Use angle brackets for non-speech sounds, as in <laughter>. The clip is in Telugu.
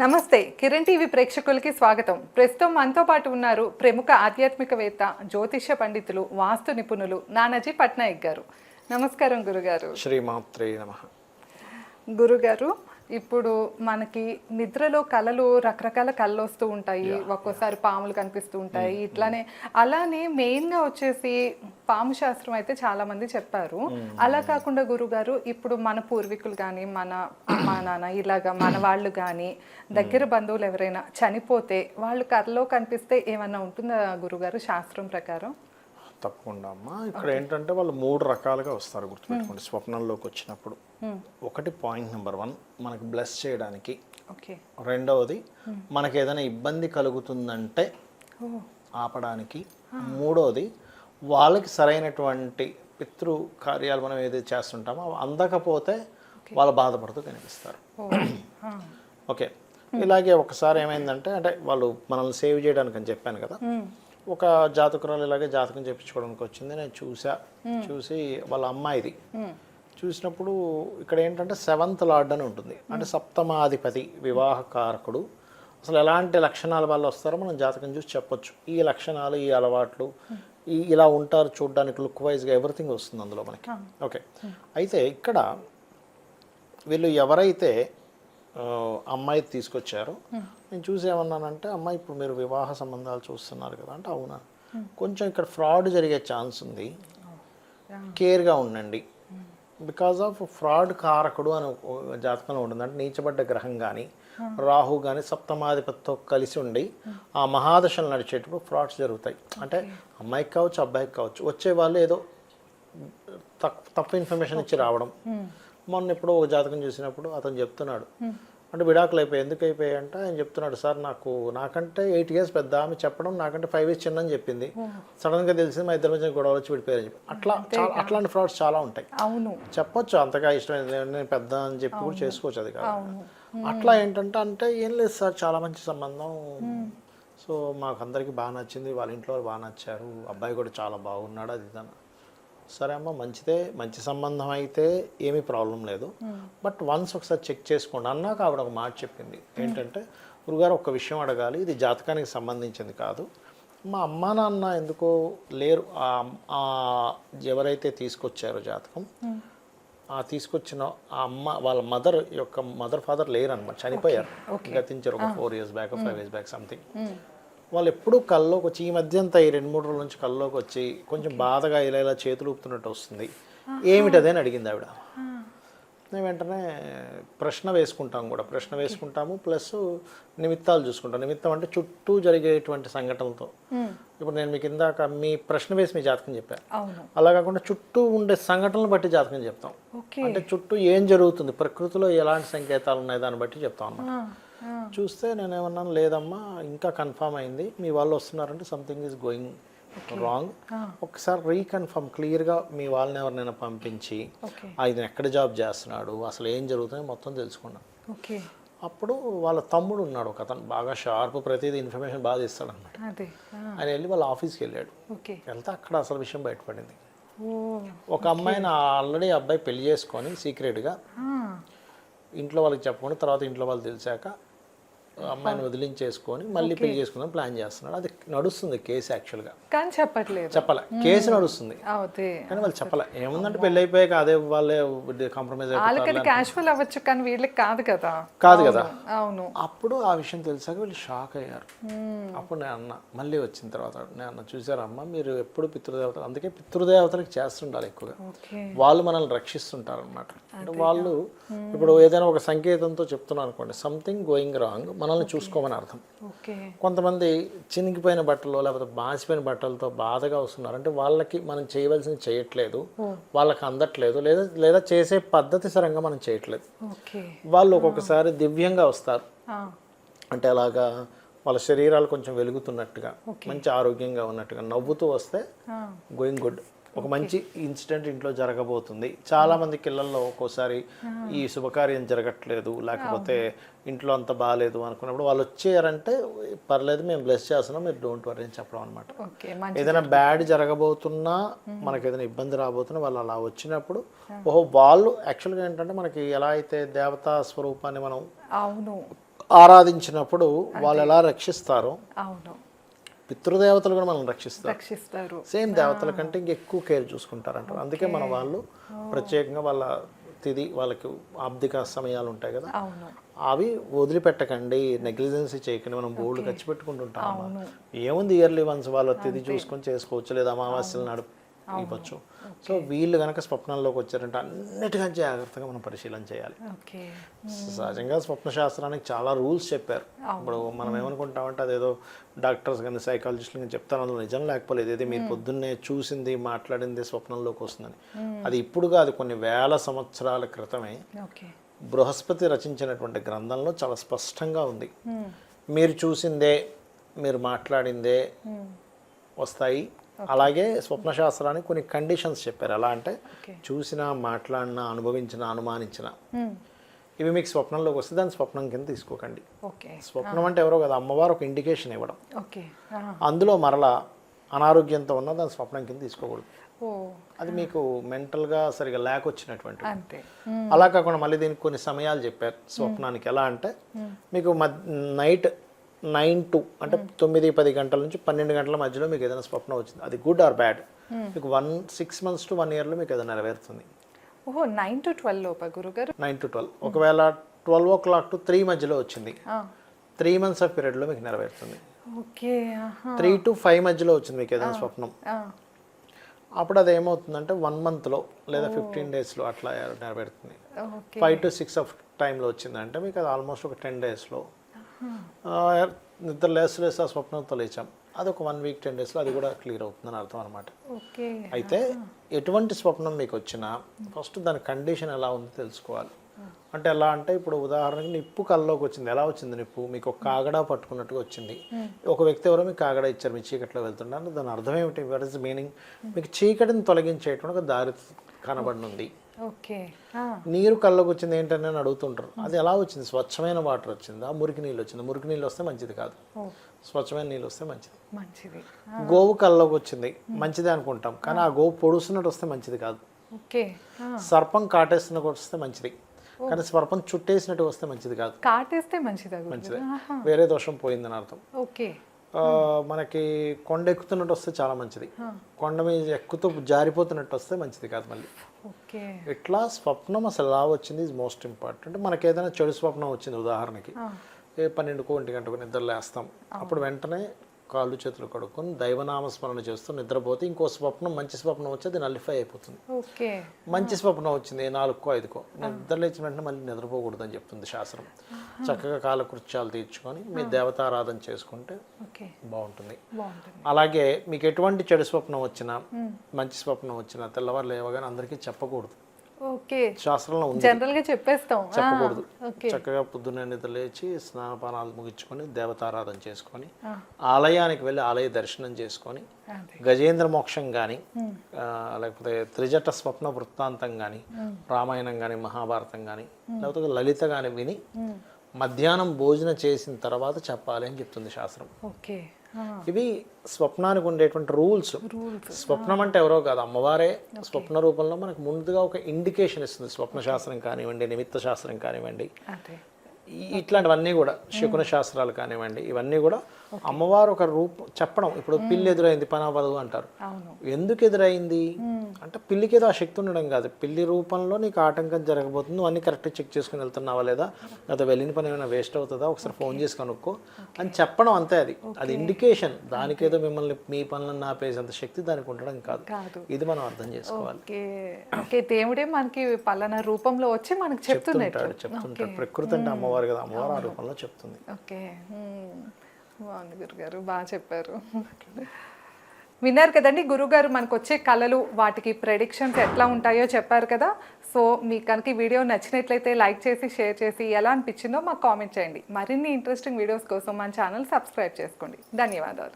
నమస్తే కిరణ్ టీవీ ప్రేక్షకులకి స్వాగతం. ప్రస్తుతం మనతో పాటు ఉన్నారు ప్రముఖ ఆధ్యాత్మికవేత్త జ్యోతిష పండితులు వాస్తు నిపుణులు నానాజీ పట్నాయక్ గారు. నమస్కారం గురుగారు. శ్రీమాత్రే నమ. గురుగారు ఇప్పుడు మనకి నిద్రలో కళలు రకరకాల కళ్ళు వస్తూ ఉంటాయి. ఒక్కోసారి పాములు కనిపిస్తూ ఉంటాయి. ఇట్లానే అలానే మెయిన్గా వచ్చేసి పాము శాస్త్రం అయితే చాలా మంది చెప్పారు. అలా కాకుండా గురుగారు ఇప్పుడు మన పూర్వీకులు కానీ మన అమ్మా నాన్న ఇలాగా మన వాళ్ళు కానీ దగ్గర బంధువులు ఎవరైనా చనిపోతే వాళ్ళు కళ్ళలో కనిపిస్తే ఏమన్నా ఉంటుందా గురుగారు శాస్త్రం ప్రకారం? తప్పకుండా అమ్మా. ఇక్కడ ఏంటంటే వాళ్ళు మూడు రకాలుగా వస్తారు గుర్తుపెట్టుకోండి. స్వప్నంలోకి వచ్చినప్పుడు. ఒకటి పాయింట్ నెంబర్ వన్ మనకి బ్లెస్ చేయడానికి. ఓకే రెండవది మనకి ఏదైనా ఇబ్బంది కలుగుతుందంటే ఆపడానికి. మూడవది వాళ్ళకి సరైనటువంటి పితృ కార్యాలు మనం ఏదైతే చేస్తుంటామో అవి అందకపోతే వాళ్ళు బాధపడుతూ కనిపిస్తారు. <clears throat> ఓకే ఇలాగే ఒకసారి ఏమైందంటే అంటే వాళ్ళు మనల్ని సేవ్ చేయడానికి అని చెప్పాను కదా. ఒక జాతకురాలు ఇలాగే జాతకం చెప్పించుకోవడానికి వచ్చింది. నేను చూసా. చూసి వాళ్ళ అమ్మాయిది. చూసినప్పుడు ఇక్కడ ఏంటంటే సెవెంత్ లార్డ్ అని ఉంటుంది. అంటే సప్తమాధిపతి వివాహకారకుడు. అసలు ఎలాంటి లక్షణాల వల్ల వస్తారో మనం జాతకం చూసి చెప్పొచ్చు. ఈ లక్షణాలు ఈ అలవాట్లు ఈ ఇలా ఉంటారు చూడడానికి లుక్ వైజ్గా ఎవ్రీథింగ్ వస్తుంది అందులో మనకి. ఓకే. అయితే ఇక్కడ వీళ్ళు ఎవరైతే అమ్మాయి తీసుకొచ్చారు. నేను చూసి ఏమన్నానంటే అమ్మాయి ఇప్పుడు మీరు వివాహ సంబంధాలు చూస్తున్నారు కదా అంటే అవునా. కొంచెం ఇక్కడ ఫ్రాడ్ జరిగే ఛాన్స్ ఉంది. కేర్గా ఉండండి. బికాజ్ ఆఫ్ ఫ్రాడ్ కారకుడు అని జాతకంలో ఉంటుంది. అంటే నీచబడ్డ గ్రహం కానీ రాహు కానీ సప్తమాధిపతితో కలిసి ఉండి ఆ మహాదశలు నడిచేటప్పుడు ఫ్రాడ్స్ జరుగుతాయి. అంటే అమ్మాయికి కావచ్చు అబ్బాయికి కావచ్చు వచ్చే వాళ్ళు ఏదో తక్- తప్పు ఇన్ఫర్మేషన్ ఇచ్చి రావడం. మొన్న ఎప్పుడో ఒక జాతకం చూసినప్పుడు అతను చెప్తున్నాడు. అంటే విడాకులు అయిపోయి ఎందుకు అయిపోయాయి అంటే ఆయన చెప్తున్నాడు సార్ నాకు నాకంటే ఎయిట్ ఇయర్స్ పెద్ద ఆమె చెప్పడం నాకంటే ఫైవ్ ఇయర్స్ చిన్న అని చెప్పింది సడన్గా తెలిసింది మా ఇద్దరి మధ్య గొడవలు వచ్చి విడిపోయారని చెప్పి. అట్లా అట్లాంటి ఫ్రాడ్స్ చాలా ఉంటాయి. అవును. చెప్పొచ్చు అంతగా ఇష్టమైంది నేను పెద్ద అని చెప్పి కూడా చేసుకోవచ్చు అది కాదు. అట్లా ఏంటంటే అంటే ఏం లేదు సార్ చాలా మంచి సంబంధం. సో మాకు అందరికీ బాగా నచ్చింది వాళ్ళ ఇంట్లో వాళ్ళు బాగా నచ్చారు. అబ్బాయి కూడా చాలా బాగున్నాడు అది సరే అమ్మ మంచిదే మంచి సంబంధం అయితే ఏమీ ప్రాబ్లం లేదు. బట్ వన్స్ ఒకసారి చెక్ చేసుకోండి. అన్నాక ఆవిడ ఒక మాట చెప్పింది. ఏంటంటే గురుగారు ఒక విషయం అడగాలి. ఇది జాతకానికి సంబంధించింది కాదు. మా అమ్మా నాన్న ఎందుకో లేరు. ఎవరైతే తీసుకొచ్చారో జాతకం ఆ తీసుకొచ్చిన ఆ అమ్మ వాళ్ళ మదర్ యొక్క మదర్ ఫాదర్ లేరు అనమాట చనిపోయారు గతించారు ఒక four years back five years back something. వాళ్ళు ఎప్పుడూ కల్లోకి వచ్చి ఈ మధ్య అంతా ఈ రెండు మూడు రోజుల నుంచి కల్లోకి వచ్చి కొంచెం బాధగా ఇలా ఇలా చేతులు ఊపుతున్నట్టు వస్తుంది. అని అడిగింది ఆవిడ. నేను వెంటనే ప్రశ్న వేసుకుంటాం కూడా. ప్రశ్న వేసుకుంటాము ప్లస్ నిమిత్తాలు చూసుకుంటాం. నిమిత్తం అంటే చుట్టూ జరిగేటువంటి సంఘటనలతో. ఇప్పుడు నేను మీకు ఇందాక మీ ప్రశ్న వేసి మీ జాతకం చెప్పాను అలా కాకుండా చుట్టూ ఉండే సంఘటనలు బట్టి జాతకం చెప్తాం. అంటే చుట్టూ ఏం జరుగుతుంది ప్రకృతిలో ఎలాంటి సంకేతాలు ఉన్నాయి దాన్ని బట్టి చెప్తాం అన్నమాట. చూస్తే నేను ఏమన్నాను లేదమ్మా ఇంకా కన్ఫామ్ అయింది. మీ వాళ్ళు వస్తున్నారంటే సంథింగ్ ఈజ్ గోయింగ్ రాంగ్ ఒకసారి రీకన్ఫర్మ్ క్లియర్గా మీ వాళ్ళని ఎవరినైనా పంపించి ఆయన ఎక్కడ జాబ్ చేస్తున్నాడు? అసలు ఏం జరుగుతుంది? మొత్తం తెలుసుకున్నాను ఓకే అప్పుడు వాళ్ళ తమ్ముడు ఉన్నాడు. ఒక అతను బాగా షార్ప్ ప్రతిదీ ఇన్ఫర్మేషన్ బాగా ఇస్తాడు అనమాట ఆయన వెళ్ళి వాళ్ళ ఆఫీస్కి వెళ్ళాడు. ఓకే వెళ్తే అక్కడ అసలు విషయం బయటపడింది. ఒక అమ్మాయిని ఆల్రెడీ అబ్బాయి పెళ్ళి చేసుకొని సీక్రెట్గా ఇంట్లో వాళ్ళకి చెప్పకుండా తర్వాత ఇంట్లో వాళ్ళు తెలిసాక అమ్మాయిని వదిలించేసుకొని మళ్ళీ పెళ్ళి చేసుకుందాం ప్లాన్ చేస్తున్నాడు. అది నడుస్తుంది కేసు యాక్చువల్గా. కానీ చెప్పట్లేదు. చెప్పాల. కేసు నడుస్తుంది. కానీ వాళ్ళు చెప్పాల. ఏముందంటే పెళ్ళి అయిపోయాక అదే వాళ్ళే కాంప్రమైజ్ క్యాషువల్ అవ్వచ్చు కానీ వీళ్ళకి కాదు కదా. కాదు కదా. అవును. అప్పుడు ఆ విషయం తెలిసాక వీళ్ళు షాక్ అయ్యారు. అప్పుడు నేను అన్న మళ్ళీ వచ్చిన తర్వాత నేను అన్న చూసారమ్మా మీరు ఎప్పుడు పితృదేవతలు? అందుకే పితృదేవతలకు చేస్తుండాలి ఎక్కువగా. వాళ్ళు మనల్ని రక్షిస్తుంటారు అనమాట అంటే వాళ్ళు ఇప్పుడు ఏదైనా ఒక సంకేతంతో చెప్తున్నాను అనుకోండి. సంథింగ్ గోయింగ్ రాంగ్ మనల్ని చూసుకోమని అర్థం. కొంతమంది చినిగిపోయిన బట్టలు లేకపోతే బాసిపోయిన బట్టలతో బాధగా వస్తున్నారు. అంటే వాళ్ళకి మనం చేయవలసింది చేయట్లేదు. వాళ్ళకి అందట్లేదు. లేదా లేదా చేసే పద్ధతి సరంగా మనం చేయట్లేదు. వాళ్ళు ఒక్కొక్కసారి దివ్యంగా వస్తారు. అంటే అలాగా వాళ్ళ శరీరాలు కొంచెం వెలుగుతున్నట్టుగా మంచి ఆరోగ్యంగా ఉన్నట్టుగా నవ్వుతూ వస్తే గోయింగ్ గుడ్ ఒక మంచి ఇన్సిడెంట్ ఇంట్లో జరగబోతుంది. చాలా మంది ఇళ్ళలో ఒక్కోసారి ఈ శుభకార్యం జరగట్లేదు లేకపోతే ఇంట్లో అంత బాగాలేదు అనుకున్నప్పుడు వాళ్ళు వచ్చారంటే పర్లేదు మేము బ్లెస్ చేస్తున్నాం మీరు డోంట్ వరీ అని చెప్పడం అనమాట ఏదైనా బ్యాడ్ జరగబోతున్నా మనకి ఏదైనా ఇబ్బంది రాబోతున్నా వాళ్ళు అలా వచ్చినప్పుడు ఓహో వాళ్ళు యాక్చువల్గా ఏంటంటే మనకి ఎలా అయితే దేవతా స్వరూపాన్ని మనం అవును. ఆరాధించినప్పుడు వాళ్ళు ఎలా రక్షిస్తారో అవును. పితృదేవతలు కూడా మనం రక్షిస్తారు. రక్షిస్తారు. సేమ్ దేవతల కంటే ఇంక ఎక్కువ కేర్ చూసుకుంటారంటారు. అందుకే మన వాళ్ళు ప్రత్యేకంగా వాళ్ళ తిది వాళ్ళకి ఆర్థిక సమయాలు ఉంటాయి కదా. అవి వదిలిపెట్టకండి నెగ్లిజెన్సీ చేయకండి మనం బోర్డు ఖర్చు పెట్టుకుంటుంటాం ఏముంది ఇయర్లీ వన్స్ వాళ్ళ తిది చూసుకొని చేసుకోవచ్చు లేదా అమావాస్యలు నడుపు ఇవ్వచ్చు సో వీళ్ళు కనుక స్వప్నంలోకి వచ్చారంటే అన్నిటికంటే జాగ్రత్తగా మనం పరిశీలన చేయాలి. సహజంగా స్వప్న శాస్త్రానికి చాలా రూల్స్ చెప్పారు. ఇప్పుడు మనం ఏమనుకుంటామంటే అదేదో డాక్టర్స్ కానీ సైకాలజిస్టులు కానీ చెప్తాను అందులో నిజం లేకపోలేదు. ఏది మీరు పొద్దున్నే చూసింది మాట్లాడింది స్వప్నంలోకి వస్తుందని. అది ఇప్పుడు కాదు కొన్ని వేల సంవత్సరాల క్రితమే బృహస్పతి రచించినటువంటి గ్రంథంలో చాలా స్పష్టంగా ఉంది. మీరు చూసిందే మీరు మాట్లాడిందే వస్తాయి అలాగే స్వప్న శాస్త్రానికి కొన్ని కండిషన్స్ చెప్పారు. ఎలా అంటే చూసిన మాట్లాడిన అనుభవించిన అనుమానించిన ఇవి మీకు స్వప్నంలోకి వస్తే దాన్ని స్వప్నం కింద తీసుకోకండి. ఓకే స్వప్నం అంటే ఎవరో కదా అమ్మవారు ఒక ఇండికేషన్ ఇవ్వడం. ఓకే అందులో మరలా అనారోగ్యంతో ఉన్న దాని స్వప్నం కింద తీసుకోకూడదు. ఓ అది మీకు మెంటల్గా సరిగా ల్యాక్ వచ్చినటువంటి అలా కాకుండా మళ్ళీ దీనికి కొన్ని సమయాలు చెప్పారు స్వప్నానికి. ఎలా అంటే మీకు నైట్ నైన్ టు అంటే తొమ్మిది పది గంటల నుంచి పన్నెండు గంటల మధ్యలో మీకు ఏదైనా స్వప్నం వచ్చింది. అది గుడ్ ఆర్ బ్యాడ్? మీకు one six months to one ఇయర్లో మీకు ఏదైనా నెరవేరుతుంది? ఓహో నైన్ టు ట్వెల్వ్ లోప గురుగారు? Nine to twelve. ఒకవేళ twelve o'clock to three మధ్యలో వచ్చింది త్రీ మంత్స్ ఆఫ్ పీరియడ్లో మీకు నెరవేరుతుంది. ఓకే త్రీ టు ఫైవ్ మధ్యలో వచ్చింది మీకు ఏదైనా స్వప్నం. అప్పుడు అది ఏమవుతుందంటే వన్ మంత్లో లేదా ఫిఫ్టీన్ డేస్లో అట్లా నెరవేరుతుంది. ఫైవ్ టు సిక్స్ ఆఫ్ టైంలో వచ్చిందంటే మీకు అది ఆల్మోస్ట్ ఒక టెన్ డేస్లో నిద్ర లేసు లేసి ఆ స్వప్నంతో లేచాం అది ఒక వన్ వీక్ టెన్ డేస్లో అది కూడా క్లియర్ అవుతుందని అర్థం అనమాట ఓకే. అయితే ఎటువంటి స్వప్నం మీకు వచ్చినా ఫస్ట్ దాని కండిషన్ ఎలా ఉందో తెలుసుకోవాలి. అంటే ఎలా అంటే ఇప్పుడు ఉదాహరణకి నిప్పు కల్లోకి వచ్చింది. ఎలా వచ్చింది నిప్పు? మీకు ఒక కాగడా పట్టుకున్నట్టుగా వచ్చింది. ఒక వ్యక్తి ఎవరో మీకు కాగడా ఇచ్చారు మీ చీకట్లో వెళ్తుంటారు. దాని అర్థం ఏమిటి? వాట్ ఇస్ మీనింగ్ మీకు చీకటిని తొలగించేటువంటి ఒక దారి కనబడినుంది. నీరు కళ్ళకు వచ్చింది ఏంటని అని అడుగుతుంటారు. అది ఎలా వచ్చింది? స్వచ్ఛమైన వాటర్ వచ్చిందా? మురికి నీళ్ళు వచ్చింది? మురికి నీళ్ళు వస్తే మంచిది కాదు. స్వచ్ఛమైన నీళ్ళు వస్తే మంచిది. మంచిది. గోవు కళ్ళకు వచ్చింది. మంచిది అనుకుంటాం. కానీ ఆ గోవు పొడుస్తున్నట్టు వస్తే మంచిది కాదు. సర్పం కాటేస్తున్నట్టు వస్తే మంచిది. కానీ సర్పం చుట్టేసినట్టు వస్తే మంచిది కాదు. కాటేస్తే మంచిదా మంచిది. వేరే దోషం పోయిందని అర్థం. ఓకే. మనకి కొండ ఎక్కుతున్నట్టు వస్తే చాలా మంచిది. కొండ మీద ఎక్కుతూ జారిపోతున్నట్టు వస్తే మంచిది కాదు మళ్ళీ. ఇట్లా స్వప్నం అసలు ఎలా వచ్చింది? ఇస్ మోస్ట్ ఇంపార్టెంట్ మనకి ఏదైనా చెడు స్వప్నం వచ్చింది ఉదాహరణకి. ఏ పన్నెండుకో ఒంటి గంటకు నిద్ర లేస్తాం. అప్పుడు వెంటనే కాళ్ళు చేతులు కడుక్కొని దైవనామస్మరణ చేస్తూ నిద్రపోతే ఇంకో స్వప్నం మంచి స్వప్నం వచ్చి అది నల్లిఫై అయిపోతుంది. మంచి స్వప్నం వచ్చింది నాలుగుకో ఐదుకో. నిద్ర లేచిన వెంటనే మళ్ళీ నిద్రపోకూడదు అని చెప్తుంది శాస్త్రం. చక్కగా కాలకృత్యాలు తీర్చుకొని మీ దేవతారాధన చేసుకుంటే బాగుంటుంది. అలాగే మీకు ఎటువంటి చెడు స్వప్నం వచ్చినా మంచి స్వప్నం వచ్చినా తెల్లవారు లేవగానే అందరికీ చెప్పకూడదు. ఓకే. శాస్త్రంలో ఉంది. జనరల్గా చెప్పేస్తాం చెప్పకూడదు. చక్కగా పొద్దున్నే నిద్ర లేచి స్నానపానాలు ముగించుకొని దేవతారాధన చేసుకొని ఆలయానికి వెళ్ళి ఆలయ దర్శనం చేసుకొని గజేంద్ర మోక్షం కానీ లేకపోతే త్రిజట స్వప్న వృత్తాంతం కానీ రామాయణం కానీ మహాభారతం కానీ లేకపోతే లలిత కానీ విని మధ్యాహ్నం భోజనం చేసిన తర్వాత చెప్పాలి అని చెప్తుంది శాస్త్రం. ఓకే. ఇవి స్వప్నానికి ఉండేటువంటి రూల్స్. స్వప్నం అంటే ఎవరో కాదు అమ్మవారే స్వప్న రూపంలో మనకు ముందుగా ఒక ఇండికేషన్ ఇస్తుంది. స్వప్న శాస్త్రం కానివ్వండి నిమిత్త శాస్త్రం కానివ్వండి. ఇట్లాంటివన్నీ కూడా శకున శాస్త్రాలు కానివ్వండి ఇవన్నీ కూడా అమ్మవారు ఒక రూపం చెప్పడం ఇప్పుడు పిల్లి ఎదురైంది పని అవ్వదు అంటారు. ఎందుకు ఎదురైంది? అంటే పిల్లికి ఏదో ఆ శక్తి ఉండడం కాదు. పిల్లి రూపంలో నీకు ఆటంకం జరగబోతుంది నువ్వు అన్ని కరెక్ట్ చెక్ చేసుకుని వెళ్తున్నావా లేదా? లేదా వెళ్ళిన పని ఏమైనా వేస్ట్ అవుతుందా? ఒకసారి ఫోన్ చేసి కనుక్కో. అని చెప్పడం అంతే అది. అది ఇండికేషన్ దానికేదో మిమ్మల్ని మీ పనులను ఆపేసేంత శక్తి దానికి ఉండడం కాదు. ఇది మనం అర్థం చేసుకోవాలి. దేవుడే మనకి పలానా రూపంలో వచ్చి మనకి చెప్తుంటాడు చెప్తుంటాడు. ప్రకృతి అంటే అమ్మవారు కదా అమ్మవారు ఆ రూపంలో చెప్తుంది. ఓకే. బాగుంది గురుగారు బాగా చెప్పారు. విన్నారు కదండి గురుగారు మనకు వచ్చే కళలు వాటికి ప్రెడిక్షన్స్ ఎట్లా ఉంటాయో చెప్పారు కదా. సో మీకు కనుక వీడియో నచ్చినట్లయితే లైక్ చేసి షేర్ చేసి ఎలా అనిపించిందో మాకు కామెంట్ చేయండి. మరిన్ని ఇంట్రెస్టింగ్ వీడియోస్ కోసం మన ఛానల్ సబ్స్క్రైబ్ చేసుకోండి. ధన్యవాదాలు.